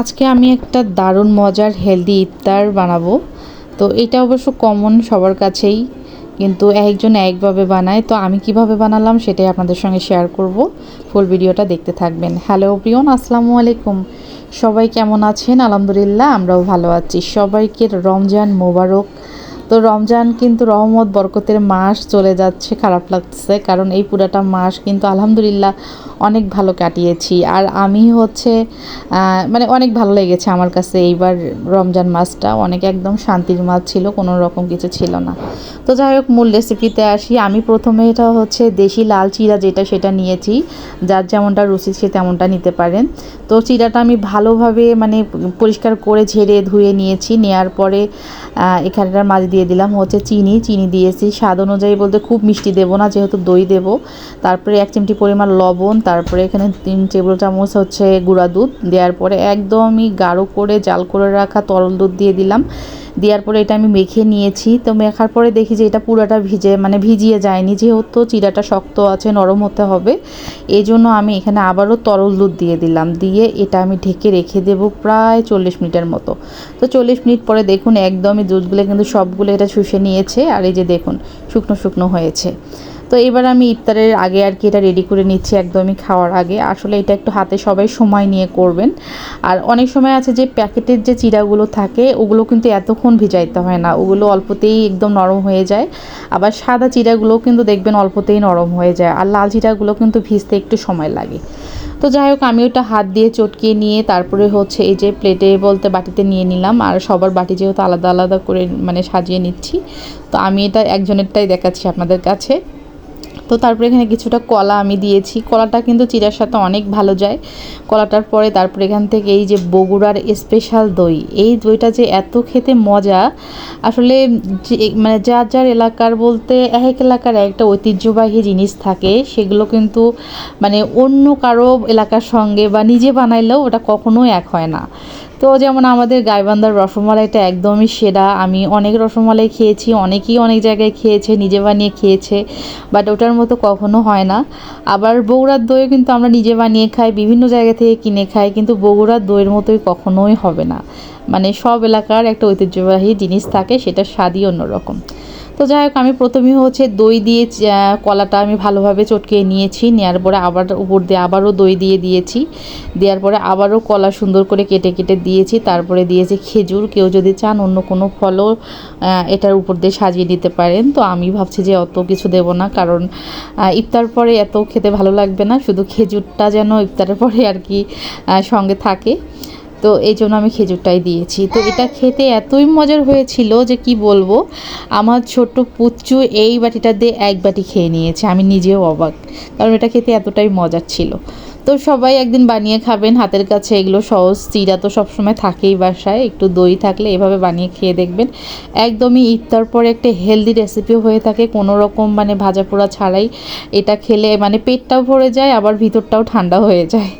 আজকে আমি একটা দারুণ মজার হেলদি ইফতার বানাবো। তো এটা অবশ্য কমন সবার কাছেই, কিন্তু একজন একভাবে বানায়। তো আমি কীভাবে বানালাম সেটাই আপনাদের সঙ্গে শেয়ার করব। ফুল ভিডিওটা দেখতে থাকবেন। হ্যালো প্রিয়ন আসসালামু আলাইকুম। সবাই কেমন আছেন? আলহামদুলিল্লাহ, আমরাও ভালো আছি। সবাইকে রমজান মোবারক তো রমজান কিন্তু রহমত, বরকতের মাস চলে যাচ্ছে, খারাপ লাগছে। কারণ এই পুরাটা মাস কিন্তু আলহামদুলিল্লাহ অনেক ভালো কাটিয়েছি। আর আমি হচ্ছে মানে অনেক ভালো লেগেছে আমার কাছে এইবার রমজান মাসটা। অনেক একদম শান্তির মাস ছিল, কোনো রকম কিছু ছিল না। তো যাই হোক, মূল রেসিপিতে আসি। আমি প্রথমে এটা হচ্ছে দেশি লাল চিরা যেটা, সেটা নিয়েছি। যার যেমনটা রুচি, সে তেমনটা নিতে পারেন। তো চিরাটা আমি ভালোভাবে মানে পরিষ্কার করে ঝেড়ে ধুয়ে নিয়েছি। নেওয়ার পরে এখানটার মাঝে দিয়ে দিলাম হচ্ছে চিনি। চিনি দিয়েছি। স্বাদ অনুযায়ী বলতে খুব মিষ্টি দেবো না, যেহেতু দই দেব। তারপরে এক চিমটি পরিমাণ লবণ, তারপরে এখানে তিন টেবিল চামচ হচ্ছে গুঁড়া দুধ। দেওয়ার পরে একদমই গাঢ় করে জাল করে রাখা তরল দুধ দিয়ে দিলাম। দেওয়ার পরে এটা আমি মেখে নিয়েছি। তো মেখার পরে দেখি যে এটা পুরোটা ভিজে মানে ভিজিয়ে যায়নি। যেহেতু চিরাটা শক্ত আছে, নরম হতে হবে। এই জন্য আমি এখানে আবারও তরল দুধ দিয়ে দিলাম। দিয়ে এটা আমি ঢেকে রেখে দেব প্রায় চল্লিশ মিনিটের মতো। তো চল্লিশ মিনিট পরে দেখুন, একদমই দুধগুলো কিন্তু সবগুলো এটা শুষে নিয়েছে। আর এই যে দেখুন, শুকনো শুকনো হয়েছে। তো এবার আমি ইফতারের আগে আর কি এটা রেডি করে নিচ্ছি একদমই খাওয়ার আগে। আসলে এটা একটু হাতে সবাই সময় নিয়ে করবেন। আর অনেক সময় আছে যে প্যাকেটের যে চিরাগুলো থাকে, ওগুলো কিন্তু এতক্ষণ ভিজাইতে হয় না। ওগুলো অল্পতেই একদম নরম হয়ে যায়। আবার সাদা চিরাগুলো কিন্তু দেখবেন অল্পতেই নরম হয়ে যায়। আর লাল চিরাগুলো কিন্তু ভিজতে একটু সময় লাগে। তো যাই হোক আমি ওটা হাত দিয়ে চটকিয়ে নিয়ে তারপরে হচ্ছে এই যে প্লেটে বলতে বাটিতে নিয়ে নিলাম। আর সবার বাটি যেহেতু আলাদা আলাদা করে মানে সাজিয়ে নিচ্ছি, তো আমি এটা একজনেরটাই দেখাচ্ছি আপনাদের কাছে। তো তারপরে এখানে কিছুটা কলা আমি দিয়েছি। কলাটা কিন্তু চিরার সাথে অনেক ভালো যায়। কলাটার পরে তারপরে এখান থেকে এই যে বগুড়ার স্পেশাল দই, এই দইটা যে এত খেতে মজা, আসলে মানে যার যার এলাকার বলতে এক এলাকার একটা ঐতিহ্যবাহী জিনিস থাকে, সেগুলো কিন্তু মানে অন্য কারও এলাকার সঙ্গে বা নিজে বানাইলেও ওটা কখনোই এক হয় না। তো যেমন আমাদের গাইবান্ধার রসমালাইটা একদমই সেরা। আমি অনেক রসমালাই খেয়েছি, অনেকেই অনেক জায়গায় খেয়েছে, নিজে বানিয়ে খেয়েছে বাট ওটার মতো কখনো হয় না। আবার বগুড়ার দইও কিন্তু আমরা নিজে বানিয়ে খাই, বিভিন্ন জায়গা থেকে কিনে খাই, কিন্তু বগুড়ার দইয়ের মতোই কখনোই হবে না। মানে সব এলাকার একটা ঐতিহ্যবাহী জিনিস থাকে সেটা স্বাদই অন্যরকম। তো যাই হোক, আমি প্রথমেই হচ্ছে দই দিয়ে কলাটা আমি ভালোভাবে চটকে নিয়েছি। নেওয়ার পরে আবার উপর দিয়ে আবারও দই দিয়ে দিয়েছি। দেওয়ার পরে আবারও কলা সুন্দর করে কেটে কেটে দিয়েছি। তারপরে দিয়েছি খেজুর। কেউ যদি চান অন্য কোনো ফলও এটার উপর দিয়ে সাজিয়ে দিতে পারেন। তো আমি ভাবছি যে অত কিছু দেব না। কারণ ইফতার পরে এত খেতে ভালো লাগবে না। শুধু খেজুরটা যেন ইফতারের পরে আর কি সঙ্গে থাকে। তো এই জন্য আমি খেজুরটাই দিয়েছি। তো এটা খেতে এতই মজার হয়েছিল যে কি বলব, আমার ছোট্ট পুচ্চু এই বাটিটা দিয়ে এক বাটি খেয়ে নিয়েছে। আমি নিজেও অবাক, কারণ এটা খেতে এতটাই মজার ছিল। তো সবাই একদিন বানিয়ে খাবেন, হাতের কাছে এগুলো সহজ, চিরা তো সবসময় থাকেই বাসায়, একটু দই থাকলে এভাবে বানিয়ে খেয়ে দেখবেন। একদমই ইফতার পরে একটা হেলদি রেসিপিও হয়ে থাকে, কোনো রকম মানে ভাজা পোড়া ছাড়াই এটা খেলে মানে পেটটাও ভরে যায়, আবার ভিতরটাও ঠান্ডা হয়ে যায়।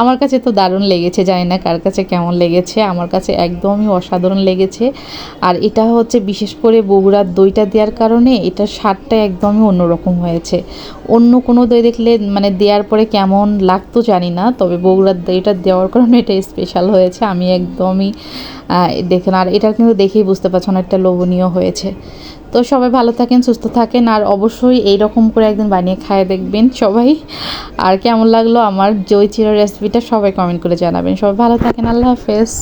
আমার কাছে তো দারুণ লেগেছে, জানি না কার কাছে কেমন লেগেছে, আমার কাছে একদমই অসাধারণ লেগেছে। আর এটা হচ্ছে বিশেষ করে বগুড়ার দইটা দেওয়ার কারণে এটা স্বাদটা একদমই অন্যরকম হয়েছে। অন্য কোনো দই দেখলে মানে দেওয়ার পরে কেমন লাগতো জানি না, তবে বগুড়ার এটা দেওয়ার কারণে এটা স্পেশাল হয়েছে। আমি একদমই দেখেন, আর এটা কিন্তু দেখেই বুঝতে পারছি অনেকটা লোভনীয় হয়েছে। তো সবাই ভালো থাকেন, সুস্থ থাকেন, আর অবশ্যই এই রকম করে একদিন বানিয়ে খায় দেখবেন সবাই। আর কেমন লাগল আমার জয়চিরা রেসিপিটা সবাই কমেন্ট করে জানাবেন। সবাই ভালো থাকেন, আল্লাহ হাফেজ।